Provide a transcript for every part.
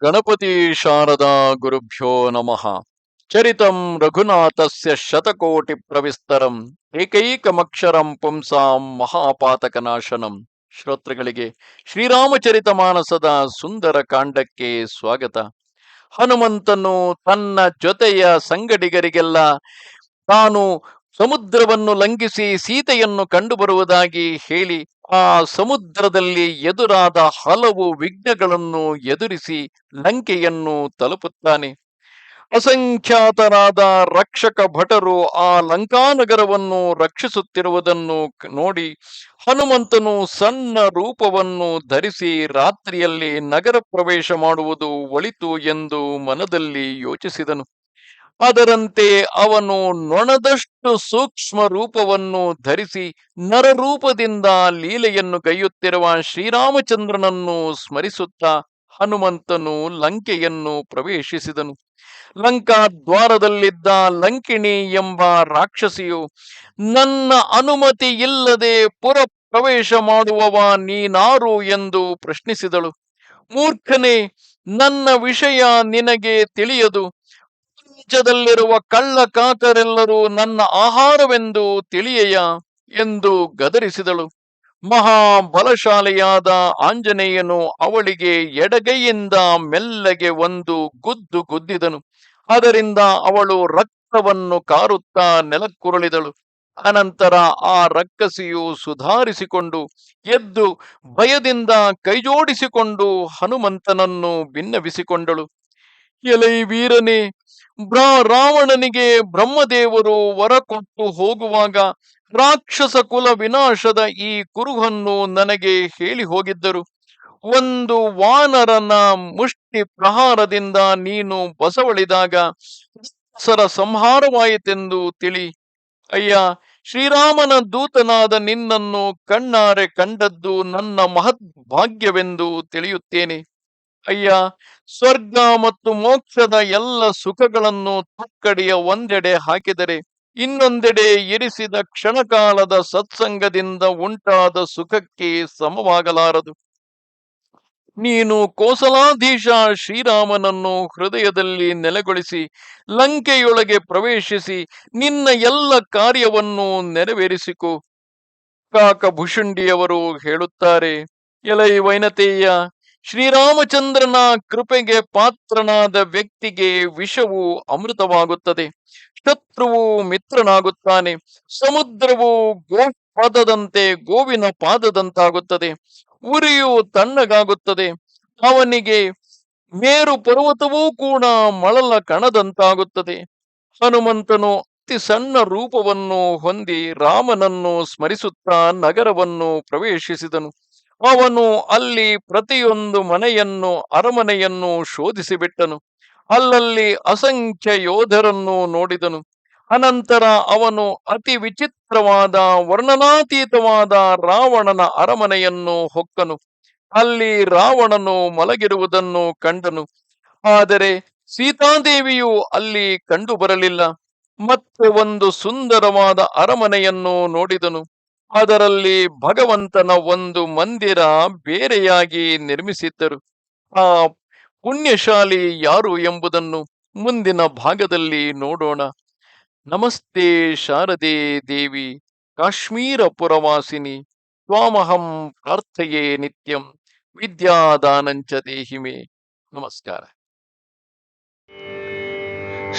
ಗಣಪತಿ ಶಾರದಾ ಗುರುಭ್ಯೋ ನಮಃ. ಚರಿತಂ ರಘುನಾಥಸ್ಯ ಶತಕೋಟಿ ಪ್ರವಿಸ್ತರಂ, ಏಕೈಕಮಕ್ಷರಂ ಪುಂಸಾಂ ಮಹಾಪಾತಕನಾಶನಂ. ಶ್ರೋತೃಗಳಿಗೆ ಶ್ರೀರಾಮಚರಿತ ಮಾನಸದ ಸುಂದರ ಕಾಂಡಕ್ಕೆ ಸ್ವಾಗತ. ಹನುಮಂತನು ತನ್ನ ಜೊತೆಯ ಸಂಗಡಿಗರಿಗೆಲ್ಲ ತಾನು ಸಮುದ್ರವನ್ನು ಲಂಘಿಸಿ ಸೀತೆಯನ್ನು ಕಂಡುಬರುವುದಾಗಿ ಹೇಳಿ ಆ ಸಮುದ್ರದಲ್ಲಿ ಎದುರಾದ ಹಲವು ವಿಘ್ನಗಳನ್ನು ಎದುರಿಸಿ ಲಂಕೆಯನ್ನು ತಲುಪುತ್ತಾನೆ. ಅಸಂಖ್ಯಾತರಾದ ರಕ್ಷಕ ಭಟರು ಆ ಲಂಕಾನಗರವನ್ನು ರಕ್ಷಿಸುತ್ತಿರುವುದನ್ನು ನೋಡಿ ಹನುಮಂತನು ಸಣ್ಣ ರೂಪವನ್ನು ಧರಿಸಿ ರಾತ್ರಿಯಲ್ಲಿ ನಗರ ಪ್ರವೇಶ ಮಾಡುವುದು ಒಳಿತು ಎಂದು ಮನದಲ್ಲಿ ಯೋಚಿಸಿದನು. ಅದರಂತೆ ಅವನು ನೊಣದಷ್ಟು ಸೂಕ್ಷ್ಮ ರೂಪವನ್ನು ಧರಿಸಿ ನರರೂಪದಿಂದ ಲೀಲೆಯನ್ನು ಕೈಯುತ್ತಿರುವ ಶ್ರೀರಾಮಚಂದ್ರನನ್ನು ಸ್ಮರಿಸುತ್ತಾ ಹನುಮಂತನು ಲಂಕೆಯನ್ನು ಪ್ರವೇಶಿಸಿದನು. ಲಂಕಾ ದ್ವಾರದಲ್ಲಿದ್ದ ಲಂಕಿಣಿ ಎಂಬ ರಾಕ್ಷಸಿಯು, ನನ್ನ ಅನುಮತಿ ಇಲ್ಲದೆ ಪುರ ಪ್ರವೇಶ ಮಾಡುವವ ನೀನಾರು? ಎಂದು ಪ್ರಶ್ನಿಸಿದಳು. ಮೂರ್ಖನೇ, ನನ್ನ ವಿಷಯ ನಿನಗೆ ತಿಳಿಯದು. ಪ್ರಪಂಚದಲ್ಲಿರುವ ಕಳ್ಳ ಕಾಕರೆಲ್ಲರೂ ನನ್ನ ಆಹಾರವೆಂದು ತಿಳಿಯೆಯ ಎಂದು ಗದರಿಸಿದಳು. ಮಹಾಬಲಶಾಲಿಯಾದ ಆಂಜನೇಯನು ಅವಳಿಗೆ ಎಡಗೈಯಿಂದ ಮೆಲ್ಲಗೆ ಒಂದು ಗುದ್ದು ಗುದ್ದಿದನು. ಅದರಿಂದ ಅವಳು ರಕ್ತವನ್ನು ಕಾರುತ್ತಾ ನೆಲಕ್ಕುರುಳಿದಳು. ಅನಂತರ ಆ ರಕ್ಕಸಿಯು ಸುಧಾರಿಸಿಕೊಂಡು ಎದ್ದು ಭಯದಿಂದ ಕೈಜೋಡಿಸಿಕೊಂಡು ಹನುಮಂತನನ್ನು ಭಿನ್ನವಿಸಿಕೊಂಡಳು ಎಲೈ ವೀರನೇ ರಾವಣನಿಗೆ ಬ್ರಹ್ಮದೇವರು ವರ ಕೊಟ್ಟು ಹೋಗುವಾಗ ರಾಕ್ಷಸ ಕುಲ ವಿನಾಶದ ಈ ಕುರುಹನ್ನು ನನಗೆ ಹೇಳಿ ಹೋಗಿದ್ದರು. ಒಂದು ವಾನರನ ಮುಷ್ಟಿ ಪ್ರಹಾರದಿಂದ ನೀನು ಬಸವಳಿದಾಗ ಸರ ಸಂಹಾರವಾಯಿತೆಂದು ತಿಳಿ. ಅಯ್ಯ, ಶ್ರೀರಾಮನ ದೂತನಾದ ನಿನ್ನನ್ನು ಕಣ್ಣಾರೆ ಕಂಡದ್ದು ನನ್ನ ಮಹತ್ ಭಾಗ್ಯವೆಂದು ತಿಳಿಯುತ್ತೇನೆ. ಅಯ್ಯ, ಸ್ವರ್ಗ ಮತ್ತು ಮೋಕ್ಷದ ಎಲ್ಲ ಸುಖಗಳನ್ನು ತುಕ್ಕಡಿಯ ಒಂದೆಡೆ ಹಾಕಿದರೆ, ಇನ್ನೊಂದೆಡೆ ಇರಿಸಿದ ಕ್ಷಣಕಾಲದ ಸತ್ಸಂಗದಿಂದ ಉಂಟಾದ ಸುಖಕ್ಕೆ ಸಮವಾಗಲಾರದು. ನೀನು ಕೋಸಲಾಧೀಶ ಶ್ರೀರಾಮನನ್ನು ಹೃದಯದಲ್ಲಿ ನೆಲೆಗೊಳಿಸಿ, ಲಂಕೆಯೊಳಗೆ ಪ್ರವೇಶಿಸಿ, ನಿನ್ನ ಎಲ್ಲ ಕಾರ್ಯವನ್ನು ನೆರವೇರಿಸಿಕೊ. ಕಾಕಭುಷುಂಡಿಯವರು ಹೇಳುತ್ತಾರೆ, ಎಲೈ ವೈನತೇಯ ಶ್ರೀರಾಮಚಂದ್ರನ ಕೃಪೆಗೆ ಪಾತ್ರನಾದ ವ್ಯಕ್ತಿಗೆ ವಿಷವು ಅಮೃತವಾಗುತ್ತದೆ. ಶತ್ರುವು ಮಿತ್ರನಾಗುತ್ತಾನೆ. ಸಮುದ್ರವು ಗೋ ಪಾದದಂತೆ ಗೋವಿನ ಪಾದದಂತಾಗುತ್ತದೆ. ಉರಿಯು ತಣ್ಣಗಾಗುತ್ತದೆ. ಅವನಿಗೆ ಮೇರು ಪರ್ವತವೂ ಕೂಡ ಮಳಲ ಕಣದಂತಾಗುತ್ತದೆ. ಹನುಮಂತನು ಅತಿ ಸಣ್ಣ ರೂಪವನ್ನು ಹೊಂದಿ ರಾಮನನ್ನು ಸ್ಮರಿಸುತ್ತಾ ನಗರವನ್ನು ಪ್ರವೇಶಿಸಿದನು. ಅವನು ಅಲ್ಲಿ ಪ್ರತಿಯೊಂದು ಮನೆಯನ್ನು, ಅರಮನೆಯನ್ನು ಶೋಧಿಸಿಬಿಟ್ಟನು. ಅಲ್ಲಲ್ಲಿ ಅಸಂಖ್ಯ ಯೋಧರನ್ನು ನೋಡಿದನು. ಅನಂತರ ಅವನು ಅತಿ ವಿಚಿತ್ರವಾದ, ವರ್ಣನಾತೀತವಾದ ರಾವಣನ ಅರಮನೆಯನ್ನು ಹೊಕ್ಕನು. ಅಲ್ಲಿ ರಾವಣನು ಮಲಗಿರುವುದನ್ನು ಕಂಡನು. ಆದರೆ ಸೀತಾದೇವಿಯು ಅಲ್ಲಿ ಕಂಡು ಬರಲಿಲ್ಲ ಮತ್ತೆ ಒಂದು ಸುಂದರವಾದ ಅರಮನೆಯನ್ನು ನೋಡಿದನು. ಅದರಲ್ಲಿ ಭಗವಂತನ ಒಂದು ಮಂದಿರ ಬೇರೆಯಾಗಿ ನಿರ್ಮಿಸಿದ್ದರು. ಆ ಪುಣ್ಯಶಾಲಿ ಯಾರು ಎಂಬುದನ್ನು ಮುಂದಿನ ಭಾಗದಲ್ಲಿ ನೋಡೋಣ. ನಮಸ್ತೆ ಶಾರದೆ ದೇವಿ ಕಾಶ್ಮೀರ ಪುರವಾಸಿನಿ ತ್ವಾಮಹಂ ಪ್ರಾರ್ಥೆಯೇ ನಿತ್ಯಂ, ವಿದ್ಯಾದಾನಂಚ ದೇಹಿಮೆ. ನಮಸ್ಕಾರ.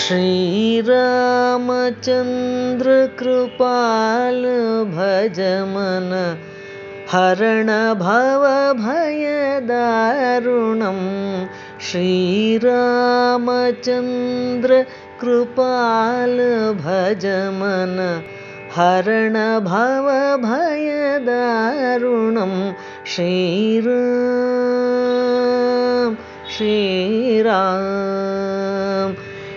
श्रीरामचन्द्र कृपाल भजमन हरणभवभयदारुणं ऋणं श्रीरामचन्द्र कृपाल भजम हरण भयद